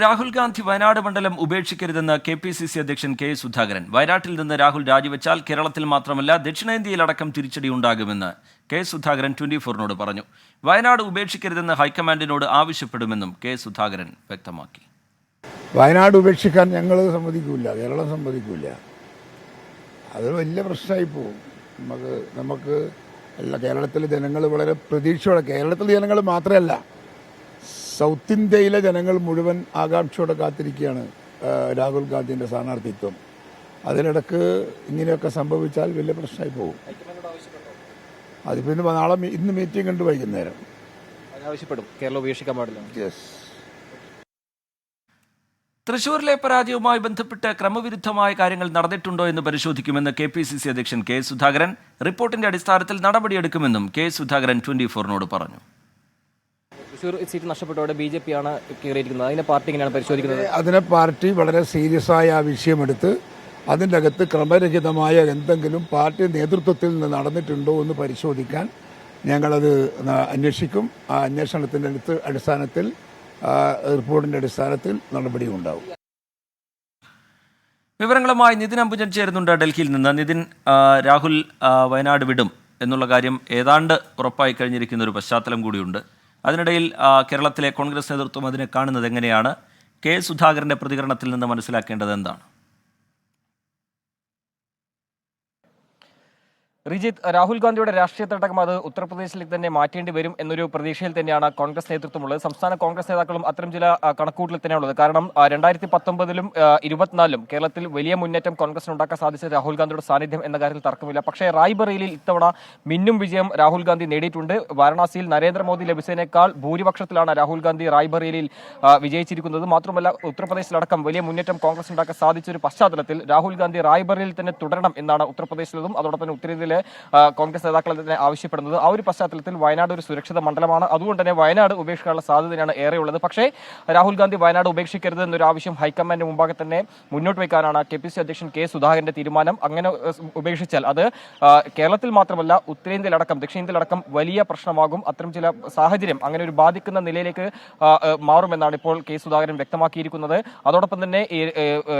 രാഹുൽ ഗാന്ധി വയനാട് മണ്ഡലം ഉപേക്ഷിക്കരുതെന്ന് K P C C അധ്യക്ഷൻ കെ സുധാകരൻ. വയനാട്ടിൽ നിന്ന് രാഹുൽ രാജിവെച്ചാൽ കേരളത്തിൽ മാത്രമല്ല ദക്ഷിണേന്ത്യയിലടക്കം തിരിച്ചടി ഉണ്ടാകുമെന്ന് കെ സുധാകരൻ ട്വന്റി ഫോറിനോട് പറഞ്ഞു. വയനാട് ഉപേക്ഷിക്കരുതെന്ന് ഹൈക്കമാൻഡിനോട് ആവശ്യപ്പെടുമെന്നും കെ സുധാകരൻ വ്യക്തമാക്കി. വയനാട് ഉപേക്ഷിക്കാൻ ഞങ്ങൾ സമ്മതിക്കില്ല കേരളം സമ്മതിക്കില്ല അത് വലിയ പ്രശ്നമായി പോകും. നമുക്ക് നമുക്ക് അല്ല കേരളത്തിലെ ജനങ്ങൾ വളരെ പ്രതീക്ഷയോടെ കേരളത്തിലെ ജനങ്ങൾ മാത്രമല്ല സൗത്ത് ഇന്ത്യയിലെ ജനങ്ങൾ മുഴുവൻ ആകാംക്ഷയോടെ കാത്തിരിക്കുകയാണ് രാഹുൽ ഗാന്ധിന്റെ സ്ഥാനാർത്ഥിത്വം. അതിനിടക്ക് ഇങ്ങനെയൊക്കെ സംഭവിച്ചാൽ വലിയ പ്രശ്നമായി പോകും. അത് പിന്നെ നാളെ ഇന്ന് മീറ്റിംഗ് ഉണ്ട് വൈകുന്നേരം. ആവശ്യപ്പെടും കേരളം ഉപേക്ഷിക്കാൻ പാടില്ല. യെസ് തൃശൂരിലെ പരാജയവുമായി ബന്ധപ്പെട്ട് ക്രമവിരുദ്ധമായ കാര്യങ്ങൾ നടന്നിട്ടുണ്ടോ എന്ന് പരിശോധിക്കുമെന്ന് കെ പി സി സി അധ്യക്ഷൻ കെ സുധാകരൻ റിപ്പോർട്ടിന്റെ അടിസ്ഥാനത്തിൽ നടപടിയെടുക്കുമെന്നും കെ സുധാകരൻ ട്വന്റി ഫോറിനോട് പറഞ്ഞു. തൃശ്ശൂർ സീറ്റ് നഷ്ടപ്പെട്ടതോടെ ബി ജെ പി ആണ് കയറിയിരിക്കുന്നത്. അതിനെ പാർട്ടി എങ്ങനെയാണ് പരിശോധിക്കുന്നത്? അതിനെ പാർട്ടി വളരെ സീരിയസ് ആയ ആ വിഷയമെടുത്ത് അതിന്റെ അകത്ത് ക്രമരഹിതമായ എന്തെങ്കിലും പാർട്ടി നേതൃത്വത്തിൽ നിന്ന് നടന്നിട്ടുണ്ടോ എന്ന് പരിശോധിക്കാൻ ഞങ്ങളത് അന്വേഷിക്കും. ആ അന്വേഷണത്തിന്റെ അടുത്ത് അടിസ്ഥാനത്തിൽ റിപ്പോർട്ടിന്റെ അടിസ്ഥാനത്തിൽ നടപടി ഉണ്ടാവും. വിവരങ്ങളുമായി നിതിൻ അംബുജൻ ചേരുന്നുണ്ട് ഡൽഹിയിൽ നിന്ന്. നിതിൻ രാഹുൽ വയനാട് വിടും എന്നുള്ള കാര്യം ഏതാണ്ട് ഉറപ്പായി കഴിഞ്ഞിരിക്കുന്ന ഒരു പശ്ചാത്തലം കൂടിയുണ്ട്. അതിനിടയിൽ കേരളത്തിലെ കോൺഗ്രസ് നേതൃത്വം അതിനെ കാണുന്നത് എങ്ങനെയാണ്? കെ സുധാകരന്റെ പ്രതികരണത്തിൽ നിന്ന് മനസ്സിലാക്കേണ്ടത് എന്താണ്? റിജിത്ത് രാഹുൽ ഗാന്ധിയുടെ രാഷ്ട്രീയത്തടക്കം അത് ഉത്തർപ്രദേശിലേക്ക് തന്നെ മാറ്റേണ്ടി വരും എന്നൊരു പ്രതീക്ഷയിൽ തന്നെയാണ് കോൺഗ്രസ് നേതൃത്വമുള്ളത് സംസ്ഥാന കോൺഗ്രസ് നേതാക്കളും അത്തരം ചില കണക്കൂട്ടിൽ തന്നെയാണ് തന്നെയാണുള്ളത് കാരണം രണ്ടായിരത്തി പത്തൊമ്പതിലും ഇരുപത്തിനാലിലും കേരളത്തിൽ വലിയ മുന്നേറ്റം കോൺഗ്രസിന് ഉണ്ടാക്കാൻ സാധിച്ചത് രാഹുൽ ഗാന്ധിയുടെ സാന്നിധ്യം എന്ന കാര്യത്തിൽ തർക്കമില്ല. പക്ഷേ റായ്ബറേലിയിൽ ഇത്തവണ മിന്നും വിജയം രാഹുൽ ഗാന്ധി നേടിയിട്ടുണ്ട്. വാരണാസിയിൽ നരേന്ദ്രമോദി ലഭിച്ചതിനേക്കാൾ ഭൂരിപക്ഷത്തിലാണ് രാഹുൽ ഗാന്ധി റായ്ബറേലിയിൽ വിജയിച്ചിരിക്കുന്നത്. മാത്രമല്ല ഉത്തർപ്രദേശിലടക്കം വലിയ മുന്നേറ്റം കോൺഗ്രസ് ഉണ്ടാക്കാൻ സാധിച്ച ഒരു പശ്ചാത്തലത്തിൽ രാഹുൽ ഗാന്ധി റായ്ബറേലിൽ തന്നെ തുടരണം എന്നാണ് ഉത്തർപ്രദേശിലതും അതോടൊപ്പം ഉത്തരേന്ത്യയിലെ കോൺഗ്രസ് നേതാക്കൾ തന്നെ ആവശ്യപ്പെടുന്നത്. ആ ഒരു പശ്ചാത്തലത്തിൽ വയനാട് ഒരു സുരക്ഷിത മണ്ഡലമാണ്. അതുകൊണ്ട് തന്നെ വയനാട് ഉപേക്ഷിക്കാനുള്ള സാധ്യതയാണ് ഏറെയുള്ളത്. പക്ഷേ രാഹുൽ ഗാന്ധി വയനാട് ഉപേക്ഷിക്കരുത് എന്നൊരു ആവശ്യം ഹൈക്കമാൻഡിന് മുമ്പാകെ തന്നെ മുന്നോട്ട് വയ്ക്കാനാണ് കെ പി സി അധ്യക്ഷൻ കെ സുധാകരന്റെ തീരുമാനം. അങ്ങനെ ഉപേക്ഷിച്ചാൽ അത് കേരളത്തിൽ മാത്രമല്ല ഉത്തരേന്ത്യയിലടക്കം ദക്ഷിണേന്ത്യയിലടക്കം വലിയ പ്രശ്നമാകും. അത്തരം ചില സാഹചര്യം അങ്ങനെ ഒരു ബാധിക്കുന്ന നിലയിലേക്ക് മാറുമെന്നാണ് ഇപ്പോൾ കെ സുധാകരൻ വ്യക്തമാക്കിയിരിക്കുന്നത്. അതോടൊപ്പം തന്നെ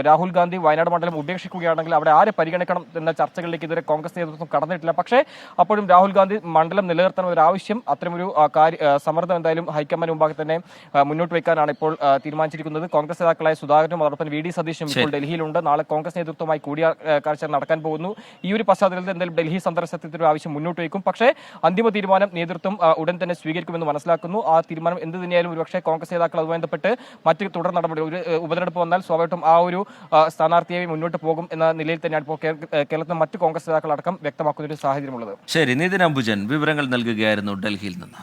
രാഹുൽ ഗാന്ധി വയനാട് മണ്ഡലം ഉപേക്ഷിക്കുകയാണെങ്കിൽ അവിടെ ആരെ പരിഗണിക്കണം എന്ന ചർച്ചകളിലേക്ക് ഇതുവരെ കോൺഗ്രസ് നേതൃത്വം കടന്നിട്ടില്ല പക്ഷേ അപ്പോഴും രാഹുൽ ഗാന്ധി മണ്ഡലം നിലനിർത്തണം ഒരു ആവശ്യം അത്തരമൊരു കാര്യ സമ്മർദ്ദം എന്തായാലും ഹൈക്കമാൻഡ് മുമ്പാകെ തന്നെ മുന്നോട്ട് വയ്ക്കാനാണ് ഇപ്പോൾ തീരുമാനിച്ചിരിക്കുന്നത്. കോൺഗ്രസ് നേതാക്കളായ സുധാകരനും അതോടൊപ്പം വി. ഡി. സതീഷും ഇപ്പോൾ ഡൽഹിയിലുണ്ട്. നാളെ കോൺഗ്രസ് നേതൃത്വമായി കൂടിയാഴ്ച നടക്കാൻ പോകുന്നു. ഈ ഒരു പശ്ചാത്തലത്തിൽ എന്തായാലും ഡൽഹി സന്ദർശനത്തിൽ ഒരു ആവശ്യം മുന്നോട്ട് വയ്ക്കും. പക്ഷേ അന്തിമ തീരുമാനം നേതൃത്വം ഉടൻ തന്നെ സ്വീകരിക്കുമെന്ന് മനസ്സിലാക്കുന്നു. ആ തീരുമാനം എന്ത് തന്നെയായാലും ഒരുപക്ഷെ കോൺഗ്രസ് നേതാക്കൾ അതുമായി ബന്ധപ്പെട്ട് മറ്റ് തുടർ നടപടി ഒരു ഉപതെരഞ്ഞെടുപ്പ് വന്നാൽ സ്വാഭാവികമായിട്ടും ആ ഒരു സ്ഥാനാർത്ഥിയായി സ്ഥാനാർത്ഥിയെ മുന്നോട്ട് പോകും എന്ന നിലയിൽ തന്നെയാണ് ഇപ്പോൾ കേരളത്തിലെ മറ്റ് കോൺഗ്രസ് നേതാക്കളടക്കം വ്യക്തമാക്കുന്ന ഒരു സാഹചര്യമുള്ളത്. ശരി നിതിൻ അംബുജൻ വിവരങ്ങൾ നൽകുകയായിരുന്നു ഡൽഹിയിൽ നിന്ന്.